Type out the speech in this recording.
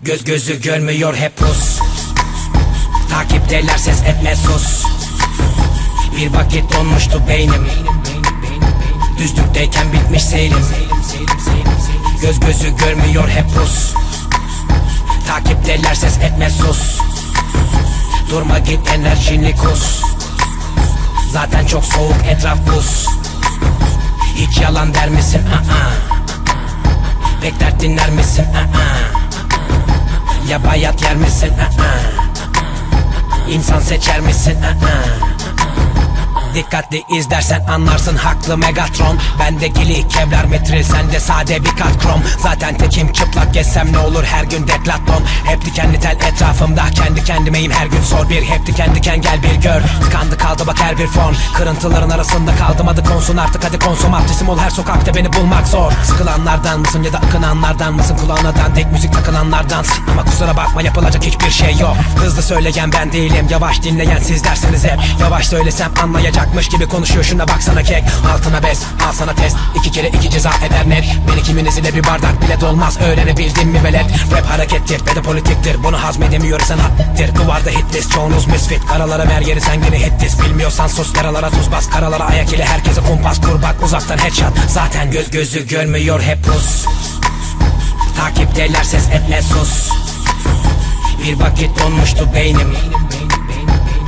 Göz gözü görmüyor hep pus. Takipteler ses etme sus. Bir vakit donmuştu beynim. Düzlükteyken bitmiş seyrim. Göz gözü görmüyor hep pus Takipteler ses etme sus Durma git enerjini kus Zaten çok soğuk etraf buz Hiç yalan der misin? Aa. Pek dert dinler misin? Aa. Ya bayat yer misin? Aa. İnsan seçer misin? Aa. Dikkatli izlersen anlarsın haklı Megatron. Bende gili kevlar metril sende sade bir kat krom Zaten tekim çıplak gezsem ne olur her gün deklatlon Hep dikenli tel etrafımda kendi kendimeyim her gün sor bir. Hep diken diken gel bir gör. Tıkandı kaldı bak her bir fon. Kırıntıların arasında kaldım adı konsun artık hadi konsumatrisim ol her sokakta beni bulmak zor. Sıkılanlardan mısın ya da akınanlardan mısın? Kulağına dandik müzik takılanlardan. Ama kusura bakma yapılacak hiçbir şey yok. Hızlı söyleyen ben değilim yavaş dinleyen sizlersiniz hep. Yavaş söylesem anlayacakmış gibi konuşuyor. Şuna baksana kek. Altına bez al sana test. İki kere iki ceza eder net. Beni kiminiz ile bir bardak bile dolmaz. Öğrenebildin mi velet? Rap harekettir ve de politiktir bunu hazmedemiyor sanattır. Duvarda hit list çoğunuz misfit. Karalara ver yeri sen gene hit list. Bilmiyorsan sus yaralara tuz bas. Karalara ayak ile herkese kumpas kur bak uzaktan headshot. Zaten göz gözü görmüyor hep pus. Takipteler ses etme sus. Bir vakit donmuştu beynim